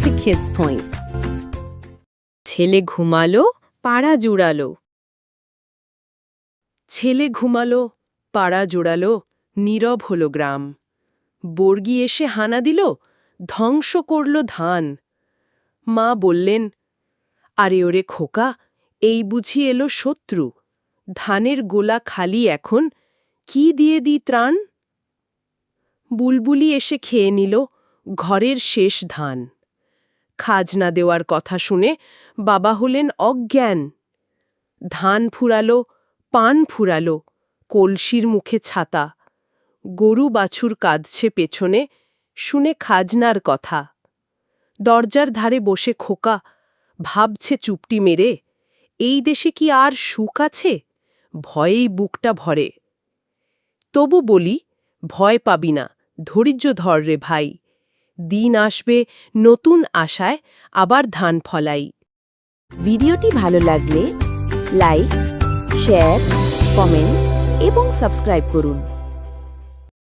to Kids Point. ছেলে ঘুমালো, পাড়া জুড়ালো। ছেলে ঘুমালো, পাড়া জোড়ালো, নীরব হলো গ্রাম। বর্গি এসে হানা দিল, ধ্বংস করল ধান। মা বললেন, আরে ওরে খোকা, এই বুঝি এলো শত্রু। ধানের গোলা খালি এখন, কি দিয়ে দি ত্রাণ? বুলবুলি এসে খেয়ে নিল, ঘরের শেষ ধান। খাজনা দেওয়ার কথা শুনে বাবা হলেন অজ্ঞান। ধান ফুরালো, পান ফুরালো, কলসির মুখে ছাতা। গরু বাছুর কাঁদছে পেছনে, শুনে খাজনার কথা। দরজার ধারে বসে খোকা, ভাবছে চুপটি মেরে, এই দেশে কি আর সুখ আছে? ভয়েই বুকটা ভরে। তবু বলি, ভয় পাবি না, ধৈর্য ধর রে ভাই। দিন আসবে, নতুন আশায় আবার ধান ফলাই। ভিডিওটি ভালো লাগলে লাইক, শেয়ার, কমেন্ট এবং সাবস্ক্রাইব করুন।